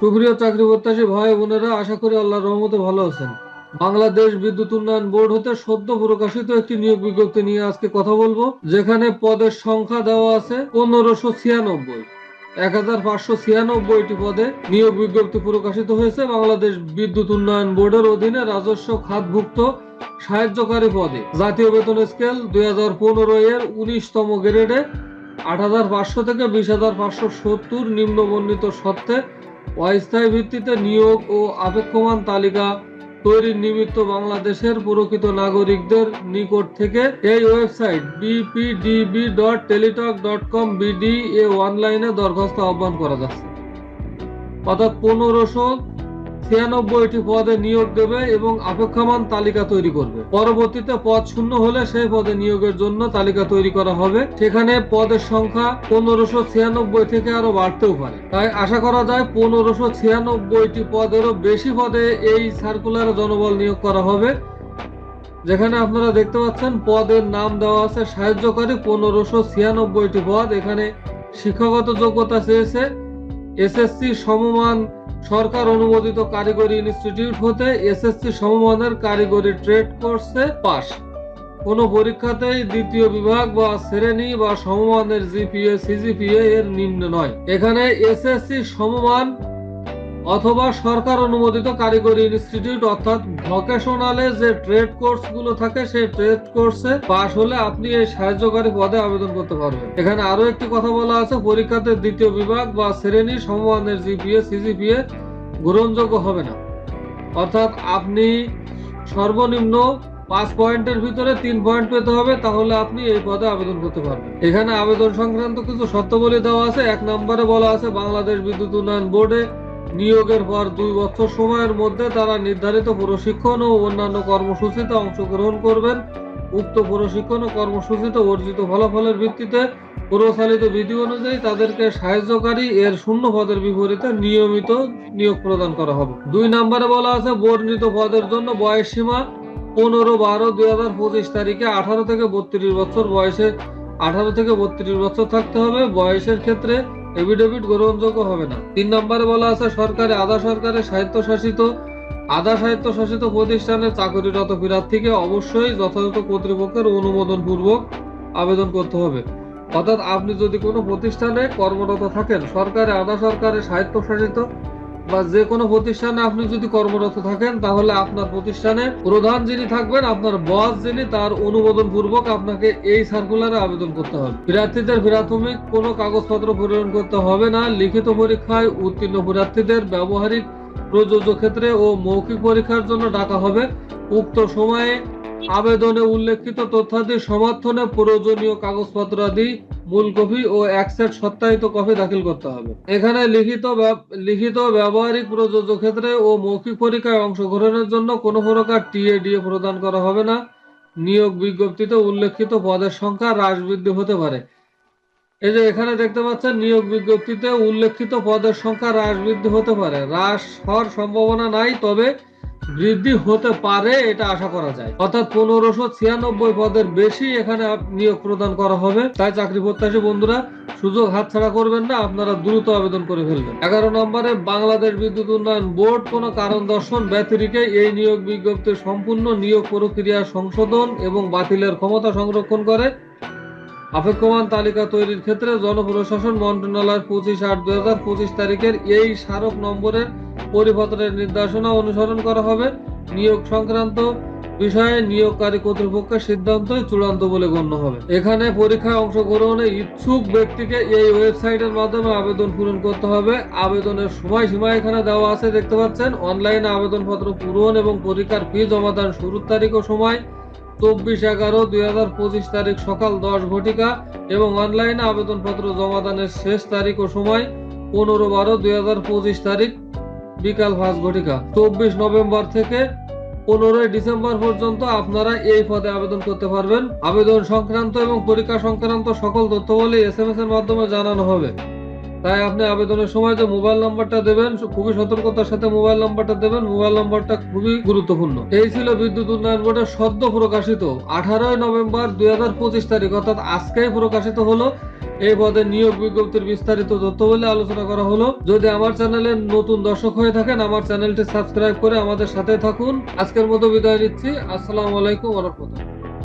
সুপ্রিয় চাকরি প্রত্যাশী ভাই বোনেরা, আশা করি আল্লাহর রহমতে ভালো আছেন। বাংলাদেশ বিদ্যুৎ উন্নয়ন বোর্ড হতে সদ্য প্রকাশিত একটি নিয়োগ বিজ্ঞপ্তি নিয়ে আজকে কথা বলব, যেখানে পদের সংখ্যা দেওয়া আছে পনেরোশো ছিয়ানব্বই। এক হাজার পাঁচশো ছিয়ানব্বইটি পদে নিয়োগ বিজ্ঞপ্তি প্রকাশিত হয়েছে বাংলাদেশ বিদ্যুৎ উন্নয়ন বোর্ডের অধীনে রাজস্ব খাতভুক্ত সাহায্যকারী পদে। জাতীয় বেতন স্কেল দুই হাজার পনেরো এর উনিশতম গ্রেডে আট হাজার পাঁচশো থেকে বিশ হাজার পাঁচশো সত্তর নিম্ন বর্ণিত সত্ত্বে অস্থায়ী ভিত্তিতে নিয়োগ ও আপেক্ষমান তালিকা তৈরির নিমিত্ত বাংলাদেশের প্রকৃত নাগরিকদের নিকট থেকে এই website BPDB dot Teletalk dot com BD এ অনলাইনে দরখাস্ত আহ্বান করা যাচ্ছে। অর্থাৎ পনেরোশো ছিয়ানব্বইটি পদে নিয়োগ দেবে এবং আপেক্ষমান তালিকা তৈরি করবে। পরবর্তীতে পদ শূন্য হলে সেই পদে নিয়োগের জন্য তালিকা তৈরি করা হবে। সেখানে পদের সংখ্যা পনেরোশো ছিয়ানব্বই থেকে আরও বাড়তেও পারে। তাই আশা করা যায় পনেরোশো ছিয়ানব্বইটি পদেরও বেশি পদে এই সার্কুলারে জনবল নিয়োগ করা হবে। যেখানে আপনারা দেখতে পাচ্ছেন পদের নাম দেওয়া আছে সাহায্যকারী পনেরোশো ছিয়ানব্বইটি পদ। এখানে শিক্ষাগত যোগ্যতা চেয়েছে এসএসসি সমমান সরকার অনুমোদিত কারিগরি ইনস্টিটিউট হতে এসএসসি সমমানের কারিগরি ট্রেড কোর্সে পাস কোনো পরীক্ষাতেই দ্বিতীয় বিভাগ বা শ্রেণি বা সমমানের জিপিএ সিজিপিএ এর নিম্ন নয়। এখানে এসএসসি সমমান অথবা সরকার অনুমোদিত কারিগরি ইনস্টিটিউট, অর্থাৎ ভোকেশনালে যে ট্রেড কোর্সগুলো থাকে, সেই ট্রেড কোর্সে পাশ হলে আপনি এই সাহায্যকারী পদে আবেদন করতে পারবেন। এখানে আরও একটি কথা বলা আছে, পরীক্ষাতে দ্বিতীয় বিভাগ বা শ্রেণি সমমানের জিপিএ, সিজিপিএ গ্রহণযোগ্য হবে না। অর্থাৎ আপনি সর্বনিম্ন পাঁচ পয়েন্টের ভিতরে তিন পয়েন্ট পেতে হবে, তাহলে আপনি এই পদে আবেদন করতে পারবেন। এখানে আবেদন সংক্রান্ত কিছু শর্তাবলী দেওয়া আছে। এক নম্বরে বলা আছে, বাংলাদেশ বিদ্যুৎ উন্নয়ন বোর্ডে নিয়োগের পর দুই বছর সময়ের মধ্যে তারা নির্ধারিত প্রশিক্ষণ ও অন্যান্য কর্মসূচিতে অংশগ্রহণ করবেন। উক্ত প্রশিক্ষণ ও কর্মসূচিতে অর্জিত ফলাফলের ভিত্তিতে প্রচালিত বিধি অনুযায়ী তাদেরকে সাহায্যকারী এর শূন্য পদের বিপরীতে নিয়মিত নিয়োগ প্রদান করা হবে। দুই নম্বরে বলা আছে, বর্ণিত পদের জন্য বয়স সীমা পনেরো বারো দুই হাজার পঁচিশ তারিখে আঠারো থেকে বত্রিশ বছর বয়সে আঠারো থেকে বত্রিশ বছর থাকতে হবে। বয়সের ক্ষেত্রে এফিডেভিট গ্রহণযোগ্য হবে না। তিন নম্বরে বলা আছে, সরকারি, আধা সরকারের স্বায়ত্তশাসিত, আধা স্বায়ত্তশাসিত প্রতিষ্ঠানের চাকরিরত প্রার্থীকে অবশ্যই যথাযথ কর্তৃপক্ষের অনুমোদন পূর্বক আবেদন করতে হবে। অর্থাৎ আপনি যদি কোনো প্রতিষ্ঠানে কর্মরত থাকেন, সরকারি, আধা সরকারের স্বায়ত্তশাসিত বা যে কোনো প্রতিষ্ঠানে আপনি যদি কর্মরত থাকেন, তাহলে আপনার প্রতিষ্ঠানে প্রধান যিনি থাকবেন, আপনার বস যিনি, তার অনুমোদন পূর্বক আপনাকে এই সার্কুলারে আবেদন করতে হবে। প্রার্থীদের প্রাথমিক কোনো কাগজপত্র পূরণ করতে হবে না। লিখিত পরীক্ষায় উত্তীর্ণ প্রার্থীদের ব্যবহারিক প্রযোজ্য ক্ষেত্রে ও মৌখিক পরীক্ষার জন্য ডাকা হবে। উক্ত সময়ে আবেদনে উল্লেখিত তথ্যাদি, সমর্থনে প্রয়োজনীয় কাগজপত্রাদি মূল কপি ও এক সেট সত্যায়িত কপি দাখিল করতে হবে। এখানে লিখিত লিখিত ব্যবহারিক প্রযোজ্য ক্ষেত্রে ও মৌখিক পরীক্ষায় অংশগ্রহণের জন্য কোনো প্রকার টিএডিএ প্রদান করা হবে না। নিয়োগ বিজ্ঞপ্তিতে উল্লেখিত পদের সংখ্যা হ্রাস বৃদ্ধি হতে পারে। এই যে এখানে দেখতে পাচ্ছেন, নিয়োগ বিজ্ঞপ্তিতে উল্লেখিত পদের সংখ্যা হ্রাস বৃদ্ধি হতে পারে। হ্রাস হওয়ার সম্ভাবনা নাই, তবে বৃদ্ধি হতে পারে, এটা আশা করা যায়। অর্থাৎ পনেরোশো ছিয়ানব্বই পদের বেশি এখানে নিয়োগ প্রদান করা হবে। তাই চাকরি প্রত্যাশী বন্ধুরা, সুযোগ হাতছাড়া করবেন না, আপনারা দ্রুত আবেদন করে ফেলবেন। এগারো নম্বরে, বাংলাদেশ বিদ্যুৎ উন্নয়ন বোর্ড কোনো কারণ দর্শন ব্যতিরিকে এই নিয়োগ বিজ্ঞপ্তির সম্পূর্ণ নিয়োগ প্রক্রিয়া সংশোধন এবং বাতিলের ক্ষমতা সংরক্ষণ করে। আপেক্ষমান তালিকা তৈরির ক্ষেত্রে জনপ্রশাসন মন্ত্রণালয়ের পঁচিশ আট দুই হাজার পঁচিশ তারিখের এই স্মারক নম্বরের পরিপত্রের নির্দেশনা অনুসরণ করা হবে। নিয়োগ সংক্রান্ত বিষয়ে নিয়োগকারী কর্তৃপক্ষের সিদ্ধান্তই চূড়ান্ত বলে গণ্য হবে। এখানে পরীক্ষায় অংশগ্রহণে ইচ্ছুক ব্যক্তিকে এই ওয়েবসাইটের মাধ্যমে আবেদন পূরণ করতে হবে। আবেদনের সময়সীমা এখানে দেওয়া আছে, দেখতে পাচ্ছেন। অনলাইনে আবেদনপত্র পূরণ এবং পরীক্ষার ফি জমাদান শুরুর তারিখ ও সময় চব্বিশ এগারো দুই হাজার পঁচিশ তারিখ সকাল দশ ঘটিকা এবং অনলাইনে আবেদনপত্র জমাদানের শেষ তারিখ ও সময় পনেরো বারো দুই হাজার পঁচিশ তারিখ। বিকাল পাঁচ ঘটিকা। চব্বিশ নভেম্বর থেকে পনেরোই ডিসেম্বর পর্যন্ত আপনারা এই পদে আবেদন করতে পারবেন। আবেদন সংক্রান্ত এবং পরীক্ষা সংক্রান্ত সকল তথ্যবলী এস এম এস এর মাধ্যমে জানানো হবে। তাই আপনি আবেদনের সময় যে মোবাইল নাম্বারটা দেবেন, খুবই সতর্কতার সাথে মোবাইল নাম্বারটা দেবেন। মোবাইল নাম্বারটা খুবই গুরুত্বপূর্ণ। এই ছিল বিদ্যুৎ উন্নয়ন বোর্ডের সদ্য প্রকাশিত আঠারোই নভেম্বর দুই হাজার পঁচিশ তারিখ, অর্থাৎ আজকেই প্রকাশিত হলো এই পদে নিয়োগ বিজ্ঞপ্তির বিস্তারিত তথ্য বলে আলোচনা করা হলো। যদি আমার চ্যানেলে নতুন দর্শক হয়ে থাকেন, আমার চ্যানেলটি সাবস্ক্রাইব করে আমাদের সাথে থাকুন। আজকের মতো বিদায় নিচ্ছি। আসসালামু আলাইকুম ওয়া রাহমাতুল্লাহ।